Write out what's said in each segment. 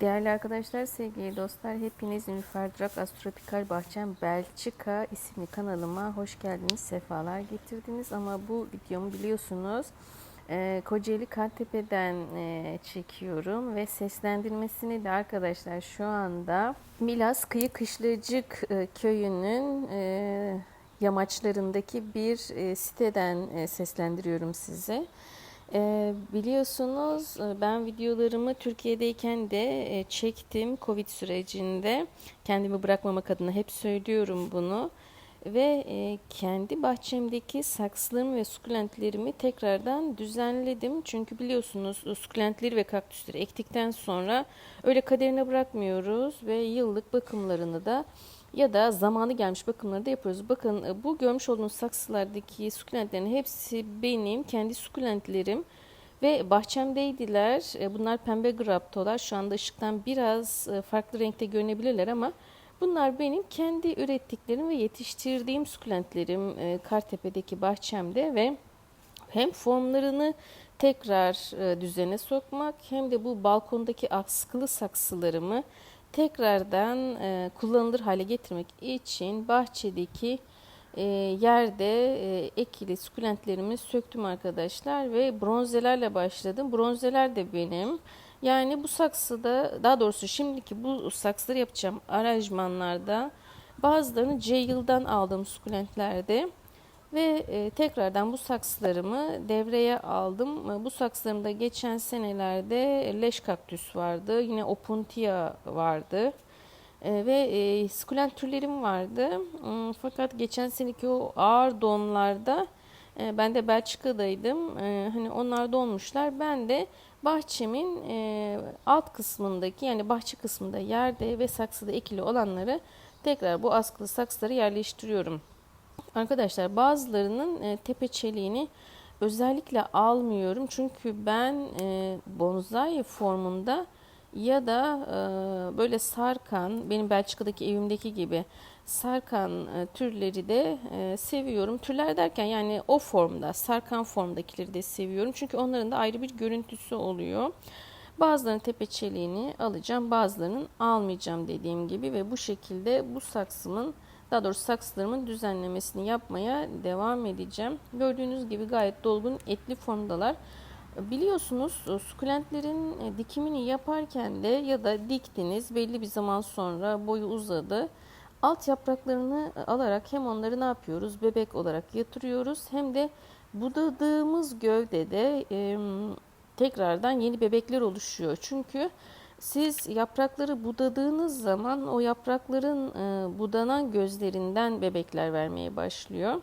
Değerli arkadaşlar, sevgili dostlar, hepiniz Müferdrak Astropikal Bahçem Belçika isimli kanalıma hoş geldiniz, sefalar getirdiniz. Ama bu videomu biliyorsunuz e, Kocaeli Kartepe'den e, çekiyorum ve seslendirmesini de arkadaşlar şu anda Milas Kıyı Kışlacık e, köyünün yamaçlarındaki bir siteden seslendiriyorum size. Ee, biliyorsunuz e, ben videolarımı Türkiye'deyken de e, çektim Covid sürecinde. Kendimi bırakmamak adına hep söylüyorum bunu. Ve e, kendi bahçemdeki saksılarımı ve sukulentlerimi tekrardan düzenledim. Çünkü biliyorsunuz sukulentleri ve kaktüsleri ektikten sonra öyle kaderine bırakmıyoruz ve yıllık bakımlarını da ya da zamanı gelmiş bakımları da yapıyoruz. Bakın e, bu görmüş olduğunuz saksılardaki sukulentlerin hepsi benim kendi sukulentlerim ve bahçemdeydiler. E, bunlar pembe graptolar. Şu anda ışıktan biraz e, farklı renkte görünebilirler ama bunlar benim kendi ürettiklerim ve yetiştirdiğim sukulentlerim Kartepe'deki bahçemde ve hem formlarını tekrar düzene sokmak hem de bu balkondaki askılı saksılarımı tekrardan e, kullanılır hale getirmek için bahçedeki e, yerde e, ekili sukulentlerimi söktüm arkadaşlar ve bronzelerle başladım. Bronzeler de benim. Yani bu saksıda daha doğrusu şimdiki bu saksıları yapacağım aranjmanlarda bazılarını C yıldan aldığım sukulentlerde ve e, tekrardan bu saksılarımı devreye aldım. E, bu saksılarımda geçen senelerde leş kaktüs vardı. Yine opuntia vardı. E, ve e, sukulent türlerim vardı. E, fakat geçen seneki o ağır donlarda ben de Belçika'daydım. Hani onlar donmuşlar. Ben de bahçemin alt kısmındaki yani bahçe kısmında yerde ve saksıda ekili olanları tekrar bu askılı saksıları yerleştiriyorum. Arkadaşlar bazılarının e, tepe çeliğini özellikle almıyorum. Çünkü ben e, bonsai formunda ya da e, böyle sarkan, benim Belçika'daki evimdeki gibi sarkan türleri de seviyorum. Türler derken yani o formda, sarkan formdakileri de seviyorum. Çünkü onların da ayrı bir görüntüsü oluyor. Bazılarının tepe çeliğini alacağım, bazılarının almayacağım dediğim gibi ve bu şekilde bu saksımın daha doğrusu saksılarımın düzenlemesini yapmaya devam edeceğim. Gördüğünüz gibi gayet dolgun etli formdalar. Biliyorsunuz sukulentlerin e, dikimini yaparken de ya da diktiniz belli bir zaman sonra boyu uzadı. Alt yapraklarını alarak hem onları ne yapıyoruz? Bebek olarak yatırıyoruz hem de budadığımız gövdede e, tekrardan yeni bebekler oluşuyor. Çünkü siz yaprakları budadığınız zaman o yaprakların e, budanan gözlerinden bebekler vermeye başlıyor.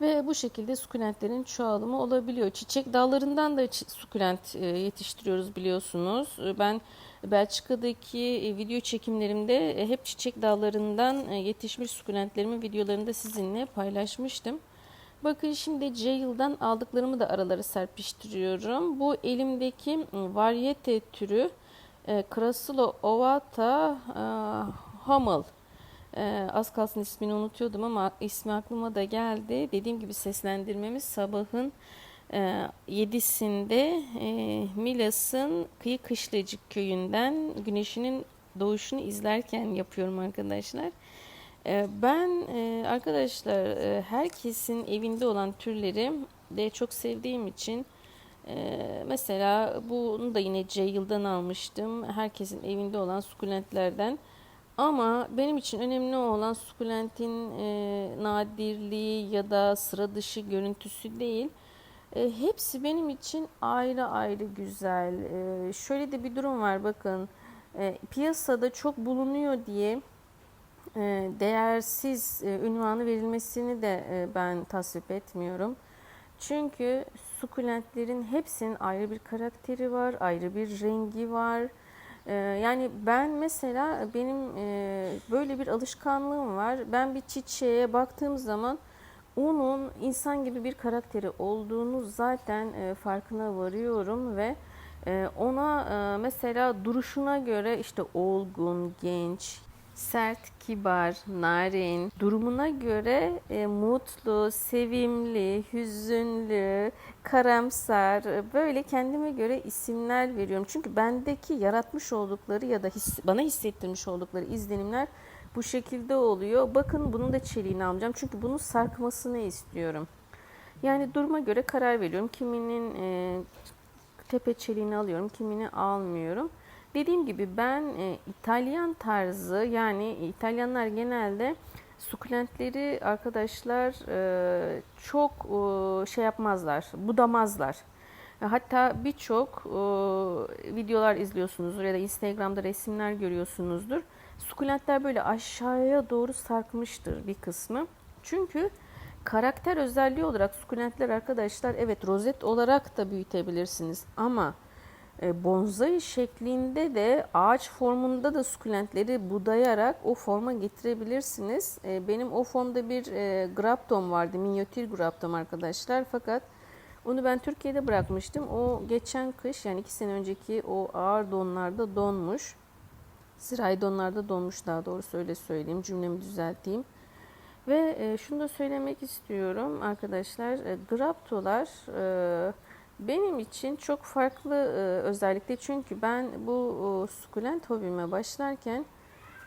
Ve bu şekilde sukulentlerin çoğalımı olabiliyor. Çiçek dallarından da sukulent e, yetiştiriyoruz biliyorsunuz. E, ben Belçika'daki video çekimlerimde hep çiçek dallarından yetişmiş sukulentlerimin videolarını da sizinle paylaşmıştım. Bakın şimdi C yıldan aldıklarımı da aralara serpiştiriyorum. Bu elimdeki varyete türü e, Krasilo ovata e, Hamel. E, az kalsın ismini unutuyordum ama ismi aklıma da geldi. Dediğim gibi seslendirmemiz sabahın e, 7'sinde e, Milas'ın Kıyı Kışlacık köyünden güneşinin doğuşunu izlerken yapıyorum arkadaşlar. Ee, ben e, arkadaşlar e, herkesin evinde olan türleri de çok sevdiğim için e, mesela bunu da yine C yıldan almıştım. Herkesin evinde olan sukulentlerden. Ama benim için önemli olan sukulentin nadirliği ya da sıra dışı görüntüsü değil. hepsi benim için ayrı ayrı güzel. şöyle de bir durum var bakın. piyasada çok bulunuyor diye değersiz e, ünvanı verilmesini de e, ben tasvip etmiyorum. Çünkü sukulentlerin hepsinin ayrı bir karakteri var, ayrı bir rengi var. Ee, yani ben mesela benim e, böyle bir alışkanlığım var. Ben bir çiçeğe baktığım zaman onun insan gibi bir karakteri olduğunu zaten farkına varıyorum ve ona mesela duruşuna göre işte olgun, genç, Sert, kibar, narin, durumuna göre e, mutlu, sevimli, hüzünlü, karamsar, böyle kendime göre isimler veriyorum. Çünkü bendeki yaratmış oldukları ya da his, bana hissettirmiş oldukları izlenimler bu şekilde oluyor. Bakın bunun da çeliğini alacağım. Çünkü bunun sarkmasını istiyorum. Yani duruma göre karar veriyorum. Kiminin e, tepe çeliğini alıyorum, kimini almıyorum. Dediğim gibi ben e, İtalyan tarzı yani İtalyanlar genelde sukulentleri arkadaşlar e, çok e, şey yapmazlar, budamazlar. E, Hatta birçok e, videolar izliyorsunuzdur ya da Instagram'da resimler görüyorsunuzdur. Sukulentler böyle aşağıya doğru sarkmıştır bir kısmı. Çünkü karakter özelliği olarak sukulentler arkadaşlar evet rozet olarak da büyütebilirsiniz ama e, bonsai şeklinde de ağaç formunda da sukulentleri budayarak o forma getirebilirsiniz. E, Benim o formda bir e, graptom vardı, minyatür graptom arkadaşlar. Fakat onu ben Türkiye'de bırakmıştım. O geçen kış yani iki sene önceki o ağır donlarda donmuş. Zirai donlarda donmuş daha doğrusu öyle söyleyeyim. Cümlemi düzelteyim. Ve şunu da söylemek istiyorum arkadaşlar. Graptolar e, benim için çok farklı e, özellikle çünkü ben bu e, sukulent hobime başlarken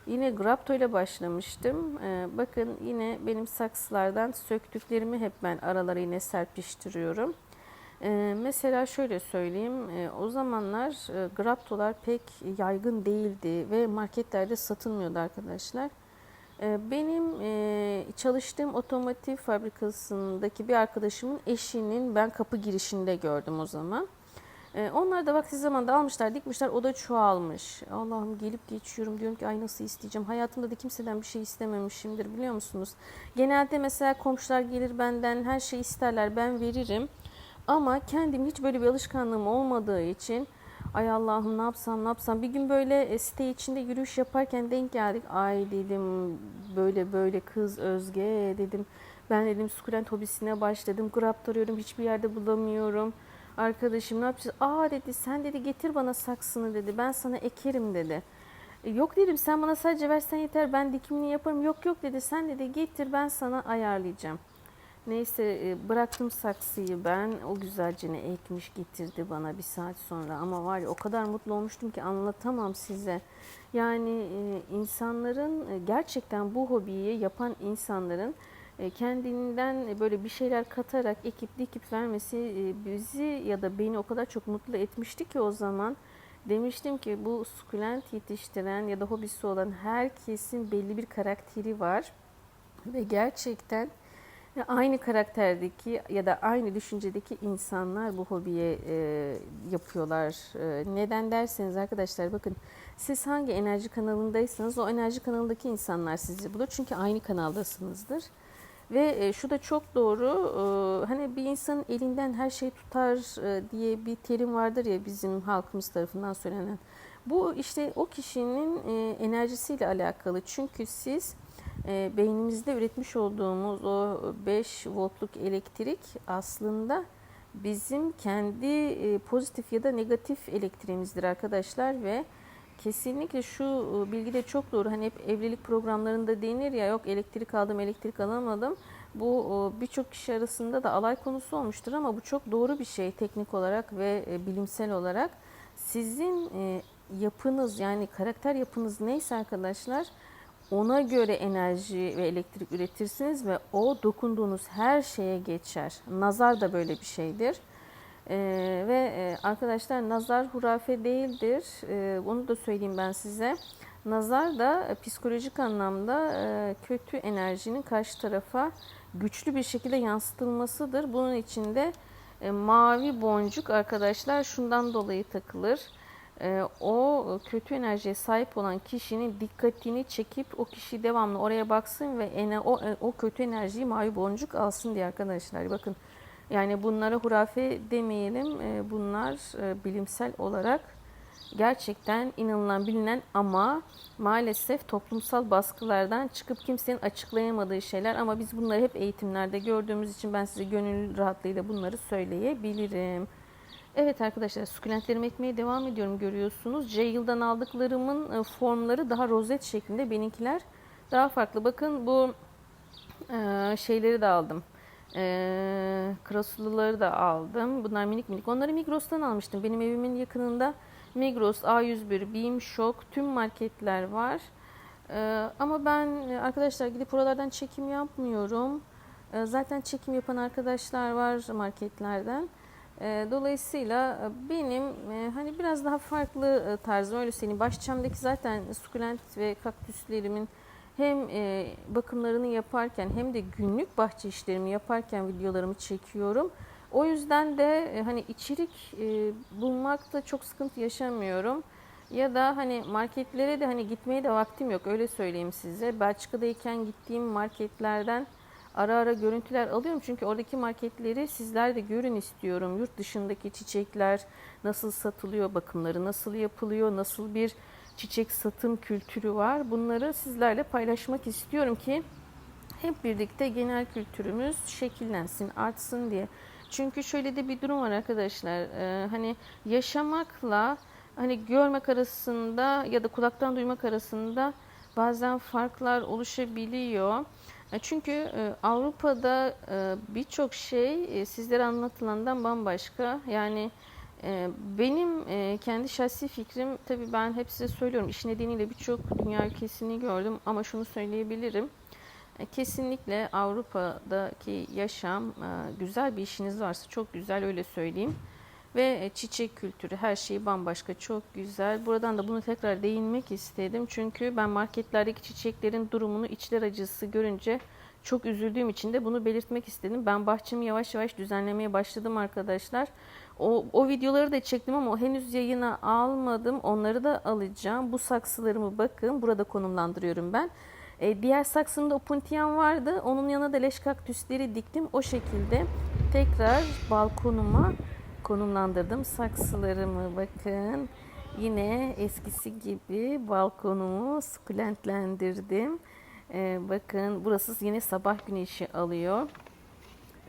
yine grapto ile başlamıştım. E, bakın yine benim saksılardan söktüklerimi hep ben aralara yine serpiştiriyorum. Mesela şöyle söyleyeyim, o zamanlar graptolar pek yaygın değildi ve marketlerde satılmıyordu arkadaşlar. E, benim e, çalıştığım otomotiv fabrikasındaki bir arkadaşımın eşinin ben kapı girişinde gördüm o zaman. E, onlar da vakti zamanda almışlar, dikmişler, o da çoğalmış. Allah'ım gelip geçiyorum diyorum ki ay nasıl isteyeceğim. Hayatımda da kimseden bir şey istememişimdir biliyor musunuz? Genelde mesela komşular gelir benden her şeyi isterler, ben veririm. Ama kendim hiç böyle bir alışkanlığım olmadığı için ay Allah'ım ne yapsam ne yapsam bir gün böyle e, site içinde yürüyüş yaparken denk geldik. Ay dedim böyle böyle kız Özge dedim. Ben dedim sukulent hobisine başladım. Grapta arıyorum hiçbir yerde bulamıyorum. Arkadaşım ne yapacağız? Aa dedi sen dedi getir bana saksını dedi. Ben sana ekerim dedi. E, Yok dedim sen bana sadece versen yeter ben dikimini yaparım. Yok yok dedi sen dedi getir ben sana ayarlayacağım. Neyse e, bıraktım saksıyı ben. O güzelce ne ekmiş getirdi bana bir saat sonra. Ama var ya o kadar mutlu olmuştum ki anlatamam size. Yani e, insanların e, gerçekten bu hobiyi yapan insanların kendinden böyle bir şeyler katarak ekip dikip vermesi bizi ya da beni o kadar çok mutlu etmişti ki o zaman. Demiştim ki bu sukulent yetiştiren ya da hobisi olan herkesin belli bir karakteri var. Ve gerçekten ya Aynı karakterdeki ya da aynı düşüncedeki insanlar bu hobiye e, yapıyorlar. E, neden derseniz arkadaşlar bakın siz hangi enerji kanalındaysanız o enerji kanalındaki insanlar sizi bulur. Çünkü aynı kanaldasınızdır. Ve e, şu da çok doğru. e, hani bir insanın elinden her şey tutar e, diye bir terim vardır ya bizim halkımız tarafından söylenen. Bu işte o kişinin e, enerjisiyle alakalı. Çünkü siz e, beynimizde üretmiş olduğumuz o 5 voltluk elektrik aslında bizim kendi e, pozitif ya da negatif elektriğimizdir arkadaşlar ve kesinlikle şu e, bilgi de çok doğru. Hani hep evlilik programlarında denir ya yok elektrik aldım elektrik alamadım. Bu e, birçok kişi arasında da alay konusu olmuştur ama bu çok doğru bir şey teknik olarak ve e, bilimsel olarak. Sizin yapınız yani karakter yapınız neyse arkadaşlar ona göre enerji ve elektrik üretirsiniz ve o dokunduğunuz her şeye geçer. Nazar da böyle bir şeydir. Ee, ve e, arkadaşlar nazar hurafe değildir. Ee, onu da söyleyeyim ben size. Nazar da e, psikolojik anlamda e, kötü enerjinin karşı tarafa güçlü bir şekilde yansıtılmasıdır. Bunun içinde e, mavi boncuk arkadaşlar şundan dolayı takılır. E, o kötü enerjiye sahip olan kişinin dikkatini çekip o kişi devamlı oraya baksın ve o, o kötü enerjiyi mavi boncuk alsın diye arkadaşlar. Bakın yani bunlara hurafe demeyelim. E, bunlar e, bilimsel olarak gerçekten inanılan bilinen ama maalesef toplumsal baskılardan çıkıp kimsenin açıklayamadığı şeyler ama biz bunları hep eğitimlerde gördüğümüz için ben size gönül rahatlığıyla bunları söyleyebilirim. Evet arkadaşlar sukulentlerimi ekmeye devam ediyorum görüyorsunuz. J-Yıl'dan aldıklarımın e, formları daha rozet şeklinde. Benimkiler daha farklı. Bakın bu e, şeyleri de aldım. E, krasuluları da aldım. Bunlar minik minik. Onları Migros'tan almıştım. Benim evimin yakınında Migros, A101, Beam, Şok tüm marketler var. Ama ben arkadaşlar gidip oralardan çekim yapmıyorum. Zaten çekim yapan arkadaşlar var marketlerden. E, Dolayısıyla e, benim e, hani biraz daha farklı e, tarzım öyle söyleyeyim. Bahçemdeki zaten sukulent ve kaktüslerimin hem bakımlarını yaparken hem de günlük bahçe işlerimi yaparken videolarımı çekiyorum. O yüzden de hani içerik bulmakta çok sıkıntı yaşamıyorum. Ya da hani marketlere de hani gitmeye de vaktim yok öyle söyleyeyim size. Belçika'dayken gittiğim marketlerden ara ara görüntüler alıyorum çünkü oradaki marketleri sizler de görün istiyorum. Yurt dışındaki çiçekler nasıl satılıyor, bakımları nasıl yapılıyor, nasıl bir çiçek satım kültürü var. Bunları sizlerle paylaşmak istiyorum ki hep birlikte genel kültürümüz şekillensin, artsın diye. Çünkü şöyle de bir durum var arkadaşlar. Ee, hani yaşamakla hani görmek arasında ya da kulaktan duymak arasında bazen farklar oluşabiliyor. E, Çünkü e, Avrupa'da e, birçok şey sizlere anlatılandan bambaşka. Yani benim kendi şahsi fikrim tabii ben hep size söylüyorum iş nedeniyle birçok dünya ülkesini gördüm ama şunu söyleyebilirim. Kesinlikle Avrupa'daki yaşam güzel bir işiniz varsa çok güzel öyle söyleyeyim. Ve e, çiçek kültürü her şey bambaşka çok güzel. Buradan da bunu tekrar değinmek istedim. Çünkü ben marketlerdeki çiçeklerin durumunu içler acısı görünce çok üzüldüğüm için de bunu belirtmek istedim. Ben bahçemi yavaş yavaş düzenlemeye başladım arkadaşlar. O, o videoları da çektim ama henüz yayına almadım. Onları da alacağım. Bu saksılarımı bakın burada konumlandırıyorum ben. E, diğer saksımda opuntiyan vardı. Onun yanına da leş kaktüsleri diktim. O şekilde tekrar balkonuma konumlandırdım saksılarımı bakın. Yine eskisi gibi balkonumu sukulentlendirdim. Ee, bakın burası yine sabah güneşi alıyor.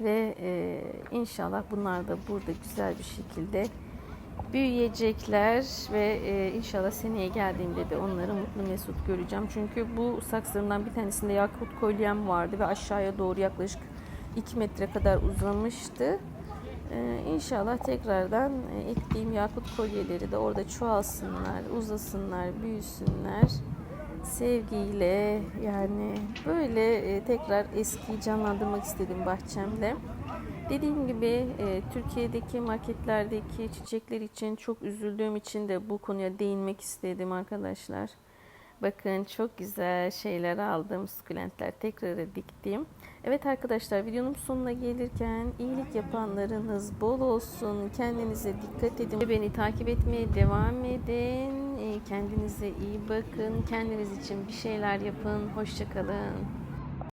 Ve e, inşallah bunlar da burada güzel bir şekilde büyüyecekler ve e, inşallah seneye geldiğimde de onları mutlu mesut göreceğim. Çünkü bu saksılarımdan bir tanesinde yakut kolyem vardı ve aşağıya doğru yaklaşık 2 metre kadar uzamıştı. Ee, inşallah tekrardan e, ektiğim yakut kolyeleri de orada çoğalsınlar, uzasınlar, büyüsünler. Sevgiyle yani böyle e, tekrar eskiyi canlandırmak istedim bahçemde. Dediğim gibi e, Türkiye'deki marketlerdeki çiçekler için çok üzüldüğüm için de bu konuya değinmek istedim arkadaşlar. Bakın çok güzel şeyler aldım. Sukulentler tekrar diktim. Evet arkadaşlar videonun sonuna gelirken iyilik yapanlarınız bol olsun. Kendinize dikkat edin. ve Beni takip etmeye devam edin. E, Kendinize iyi bakın. Kendiniz için bir şeyler yapın. Hoşçakalın.